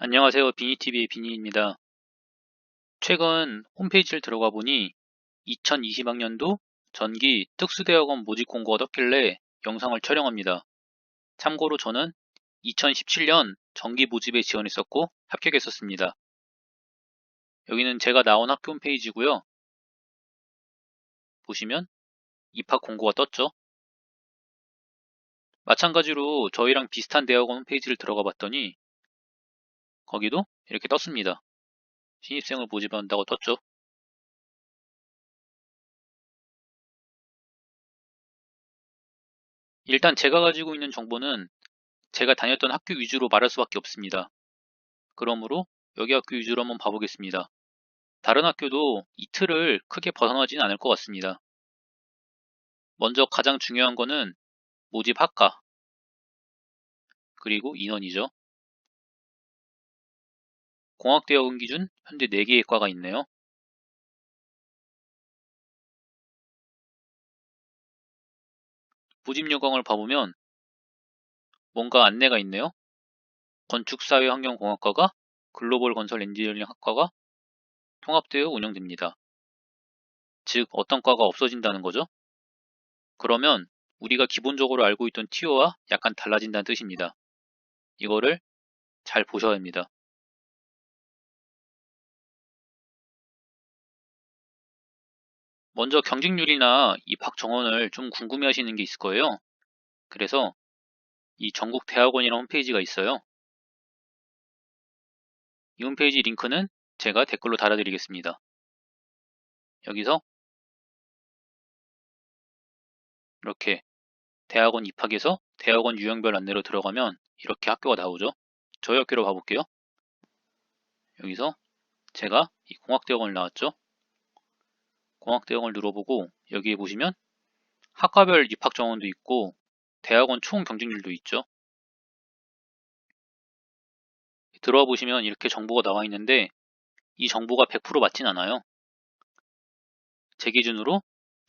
안녕하세요. 비니TV의 비니입니다. 최근 홈페이지를 들어가 보니 2020학년도 전기 특수대학원 모집 공고가 떴길래 영상을 촬영합니다. 참고로 저는 2017년 전기 모집에 지원했었고 합격했었습니다. 여기는 제가 나온 학교 홈페이지고요. 보시면 입학 공고가 떴죠. 마찬가지로 저희랑 비슷한 대학원 홈페이지를 들어가 봤더니 거기도 이렇게 떴습니다. 신입생을 모집한다고 떴죠. 일단 제가 가지고 있는 정보는 제가 다녔던 학교 위주로 말할 수밖에 없습니다. 그러므로 여기 학교 위주로 한번 봐보겠습니다. 다른 학교도 이 틀을 크게 벗어나지는 않을 것 같습니다. 먼저 가장 중요한 거는 모집 학과 그리고 인원이죠. 공학대학원 기준 현재 4개의 과가 있네요. 모집 요강을 봐보면 뭔가 안내가 있네요. 건축사회환경공학과가 글로벌 건설 엔지니어링 학과가 통합되어 운영됩니다. 즉 어떤 과가 없어진다는 거죠. 그러면 우리가 기본적으로 알고 있던 티오와 약간 달라진다는 뜻입니다. 이거를 잘 보셔야 합니다. 먼저 경쟁률이나 입학 정원을 좀 궁금해 하시는 게 있을 거예요. 그래서 이 전국 대학원이라는 홈페이지가 있어요. 이 홈페이지 링크는 제가 댓글로 달아드리겠습니다. 여기서 이렇게 대학원 입학에서 대학원 유형별 안내로 들어가면 이렇게 학교가 나오죠. 저희 학교로 가볼게요. 여기서 제가 이 공학대학원을 나왔죠. 공학대학원을 눌러보고 여기에 보시면 학과별 입학 정원도 있고 대학원 총 경쟁률도 있죠. 들어와 보시면 이렇게 정보가 나와 있는데 이 정보가 100% 맞진 않아요. 제 기준으로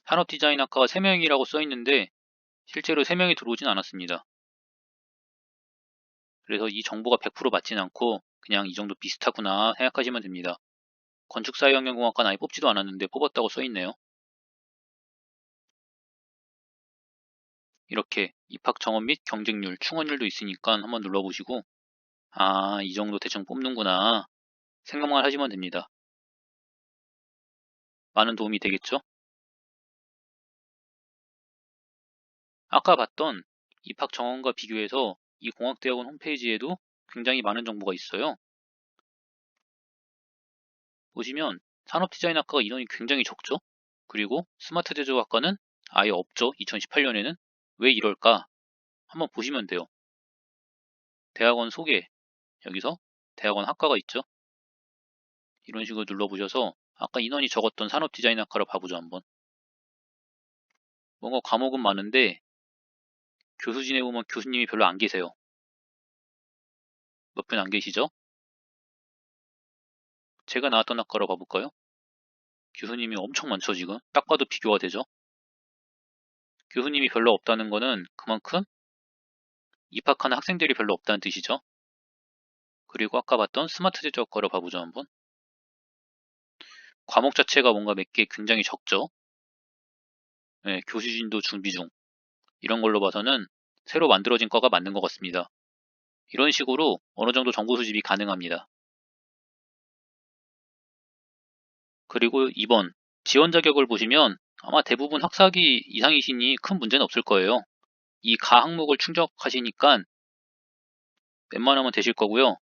산업디자인학과가 3명이라고 써 있는데 실제로 3명이 들어오진 않았습니다. 그래서 이 정보가 100% 맞진 않고 그냥 이 정도 비슷하구나 생각하시면 됩니다. 건축사회환경공학과는 아예 뽑지도 않았는데 뽑았다고 써있네요. 이렇게 입학 정원 및 경쟁률, 충원율도 있으니까 한번 눌러보시고 아, 이 정도 대충 뽑는구나 생각만 하시면 됩니다. 많은 도움이 되겠죠? 아까 봤던 입학 정원과 비교해서 이 공학대학원 홈페이지에도 굉장히 많은 정보가 있어요. 보시면 산업디자인학과가 인원이 굉장히 적죠. 그리고 스마트 제조학과는 아예 없죠. 2018년에는 왜 이럴까? 한번 보시면 돼요. 대학원 소개 여기서 대학원 학과가 있죠. 이런 식으로 눌러보셔서 아까 인원이 적었던 산업디자인학과를 봐보죠 한번. 뭔가 과목은 많은데 교수진에 보면 교수님이 별로 안 계세요. 몇 분 안 계시죠? 제가 나왔던 학과로 가볼까요? 교수님이 엄청 많죠 지금? 딱 봐도 비교가 되죠? 교수님이 별로 없다는 거는 그만큼 입학하는 학생들이 별로 없다는 뜻이죠? 그리고 아까 봤던 스마트 제조학과로 봐보죠 한번. 과목 자체가 뭔가 몇 개 굉장히 적죠? 네, 교수진도 준비 중. 이런 걸로 봐서는 새로 만들어진 과가 맞는 것 같습니다. 이런 식으로 어느 정도 정보 수집이 가능합니다 그리고 2번 지원 자격을 보시면 아마 대부분 학사기 이상이시니 큰 문제는 없을 거예요. 이 가 항목을 충족하시니까 웬만하면 되실 거고요.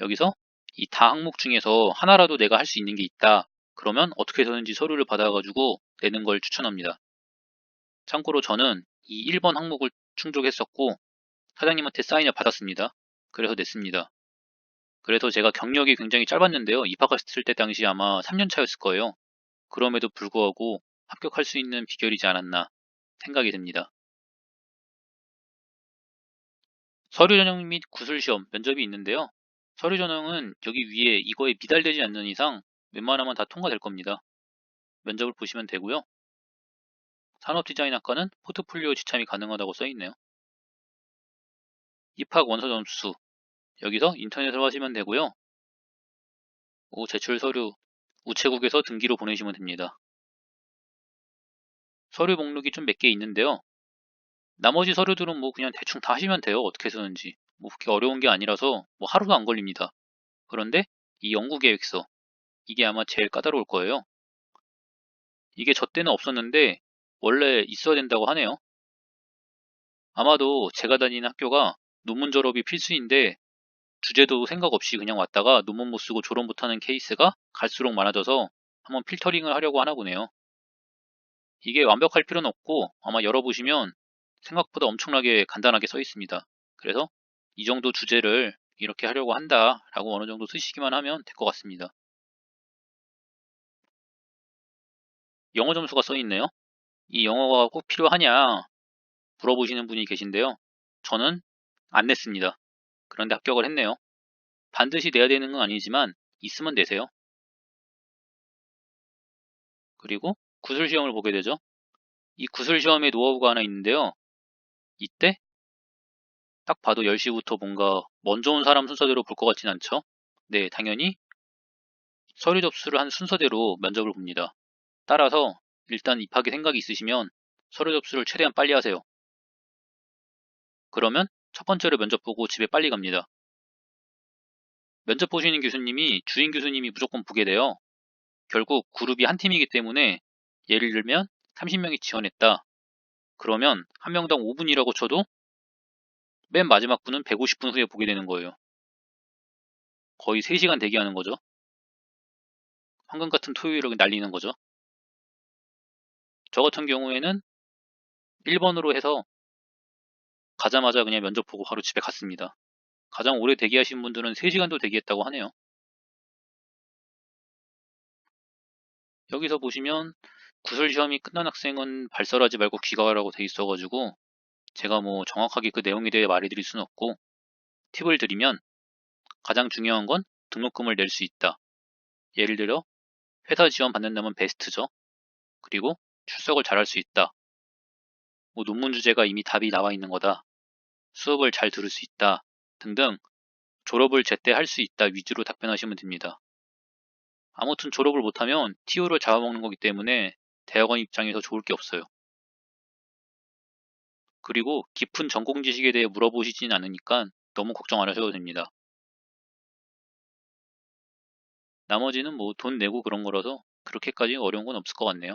여기서 이 다 항목 중에서 하나라도 내가 할 수 있는 게 있다. 그러면 어떻게 해서든지 서류를 받아가지고 내는 걸 추천합니다. 참고로 저는 이 1번 항목을 충족했었고 사장님한테 사인을 받았습니다. 그래서 냈습니다. 그래서 제가 경력이 굉장히 짧았는데요. 입학했을 때 당시 아마 3년 차였을 거예요. 그럼에도 불구하고 합격할 수 있는 비결이지 않았나 생각이 듭니다. 서류 전형 및 구술 시험, 면접이 있는데요. 서류 전형은 여기 위에 이거에 미달되지 않는 이상 웬만하면 다 통과될 겁니다. 면접을 보시면 되고요. 산업디자인학과는 포트폴리오 지참이 가능하다고 써있네요. 입학 원서 점수 여기서 인터넷으로 하시면 되고요. 오, 제출 서류 우체국에서 등기로 보내시면 됩니다. 서류 목록이 좀 몇 개 있는데요. 나머지 서류들은 뭐 그냥 대충 다 하시면 돼요. 어떻게 쓰는지. 뭐 그렇게 어려운 게 아니라서 뭐 하루도 안 걸립니다. 그런데 이 연구 계획서 이게 아마 제일 까다로울 거예요. 이게 저 때는 없었는데 원래 있어야 된다고 하네요. 아마도 제가 다니는 학교가 논문 졸업이 필수인데 주제도 생각 없이 그냥 왔다가 논문 못 쓰고 졸업 못하는 케이스가 갈수록 많아져서 한번 필터링을 하려고 하나 보네요. 이게 완벽할 필요는 없고 아마 열어보시면 생각보다 엄청나게 간단하게 써 있습니다. 그래서 이 정도 주제를 이렇게 하려고 한다 라고 어느 정도 쓰시기만 하면 될 것 같습니다. 영어 점수가 써 있네요. 이 영어가 꼭 필요하냐 물어보시는 분이 계신데요. 저는 안 냈습니다. 그런데 합격을 했네요. 반드시 내야 되는 건 아니지만 있으면 내세요. 그리고 구술 시험을 보게 되죠. 이 구술 시험의 노하우가 하나 있는데요. 이때 딱 봐도 10시부터 뭔가 먼저 온 사람 순서대로 볼 것 같진 않죠? 네, 당연히 서류 접수를 한 순서대로 면접을 봅니다. 따라서 일단 입학에 생각이 있으시면 서류 접수를 최대한 빨리 하세요. 그러면 첫 번째로 면접 보고 집에 빨리 갑니다. 면접 보시는 교수님이 주인 교수님이 무조건 보게 돼요. 결국 그룹이 한 팀이기 때문에 예를 들면 30명이 지원했다. 그러면 한 명당 5분이라고 쳐도 맨 마지막 분은 150분 후에 보게 되는 거예요. 거의 3시간 대기하는 거죠. 황금 같은 토요일을 날리는 거죠. 저 같은 경우에는 1번으로 해서 가자마자 그냥 면접 보고 바로 집에 갔습니다. 가장 오래 대기하신 분들은 3시간도 대기했다고 하네요. 여기서 보시면 구술 시험이 끝난 학생은 발설하지 말고 귀가하라고 돼 있어가지고 제가 뭐 정확하게 그 내용에 대해 말해 드릴 수는 없고 팁을 드리면 가장 중요한 건 등록금을 낼 수 있다. 예를 들어 회사 지원 받는다면 베스트죠. 그리고 출석을 잘할 수 있다. 뭐 논문 주제가 이미 답이 나와 있는 거다. 수업을 잘 들을 수 있다. 등등 졸업을 제때 할 수 있다 위주로 답변하시면 됩니다. 아무튼 졸업을 못하면 TO를 잡아먹는 거기 때문에 대학원 입장에서 좋을 게 없어요. 그리고 깊은 전공 지식에 대해 물어보시진 않으니까 너무 걱정 안 하셔도 됩니다. 나머지는 뭐 돈 내고 그런 거라서 그렇게까지 어려운 건 없을 것 같네요.